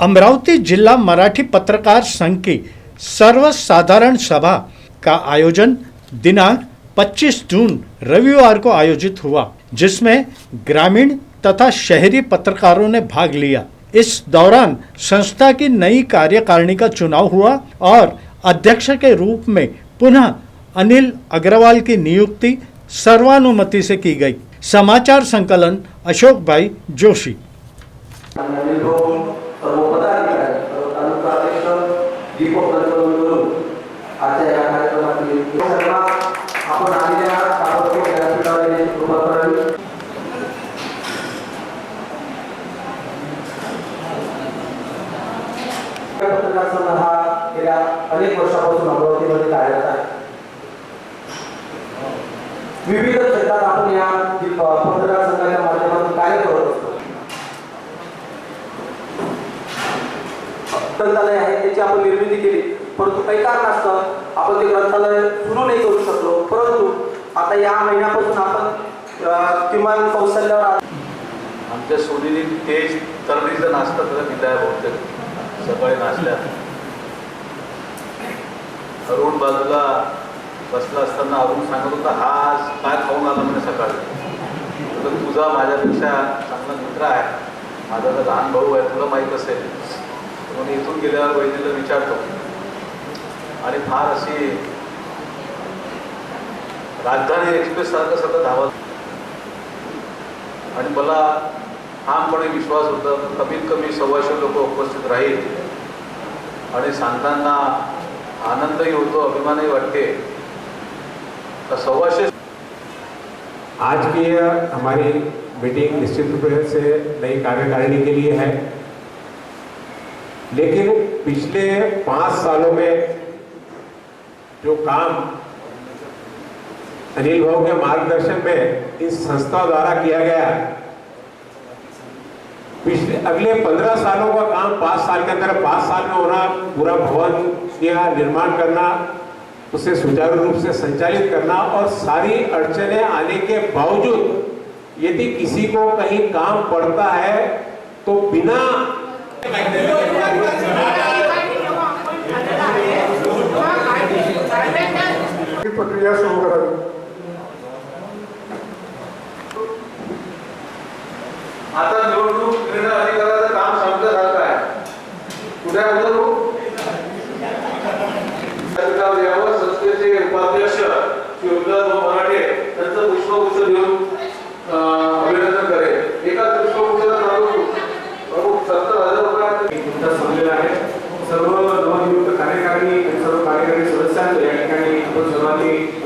अमरावती जिला मराठी पत्रकार संघ की सर्वसाधारण सभा का आयोजन दिनांक 25 जून रविवार को आयोजित हुआ, जिसमें ग्रामीण तथा शहरी पत्रकारों ने भाग लिया। इस दौरान संस्था की नई कार्यकारिणी का चुनाव हुआ और अध्यक्ष के रूप में पुनः अनिल अग्रवाल की नियुक्ति सर्वानुमति से की गई। समाचार संकलन अशोक भाई जोशी। सर्व पदाधिकारी सर्व तालुका अध्यक्ष दीपक करून आजच्या या कार्यक्रमातील सर्वांना आपण आलेल्या ताबडतोब व्यासपीठावर येण्याची करावी. पत्रकार हा गेल्या अनेक वर्षापासून अमरावतीमध्ये कार्यरत आहे. विविध क्षेत्रात आपण या जी- ग्रंथालय आहे त्याची आपण निर्मिती केली. परंतु काही कारणास्तव आपण ते ग्रंथालय सुरू नाही करू शकलो. परंतु आता या महिन्यापासून आपण किमान कौशल्यावर आमच्या सोनीने तेज तरणीचं नाश्ता तर दिला आहे बहुतेक. सकाळी नाश्त्यात. अरुण बाजूला बसला असताना अरुण सांगत होता हा आज काय खाऊन आला म्हणजे सकाळी? तर तुझा माझ्यापेक्षा चांगला मित्र आहे. माझा तर लहान भाऊ आहे तुला माहीत असेल. म्हणून इथून गेल्यावर वैद्यला विचारतो. आणि फार अशी राजधानी एक्सप्रेस सारखं सतत धावत. आणि मला ठामपणे विश्वास होता कमीत कमी सव्वाशे लोक उपस्थित राहील. आणि सांगताना आनंदही होतो अभिमानही वाटते. तर सव्वाशे आज की हमारी मीटिंग निश्चित रूप से नई कार्यकारिणी के लिए है। लेकिन पिछले पाँच सालों में जो काम अनिल भाऊ के मार्गदर्शन में इस संस्था द्वारा किया गया, पिछले अगले पंद्रह सालों का काम पाँच साल के अंदर, पाँच साल में होना, पूरा भवन का निर्माण करना, उसे सुचारू रूप से संचालित करना और सारी अड़चने आने के बावजूद यदि किसी को कहीं काम पड़ता है तो बिना प्रक्रिया सुरू करावी. आता निवडणूक निर्णय अधिकाराचं काम संपलं संपल्यासारखं आहे उद्या उद्या regresó de Santo, ya que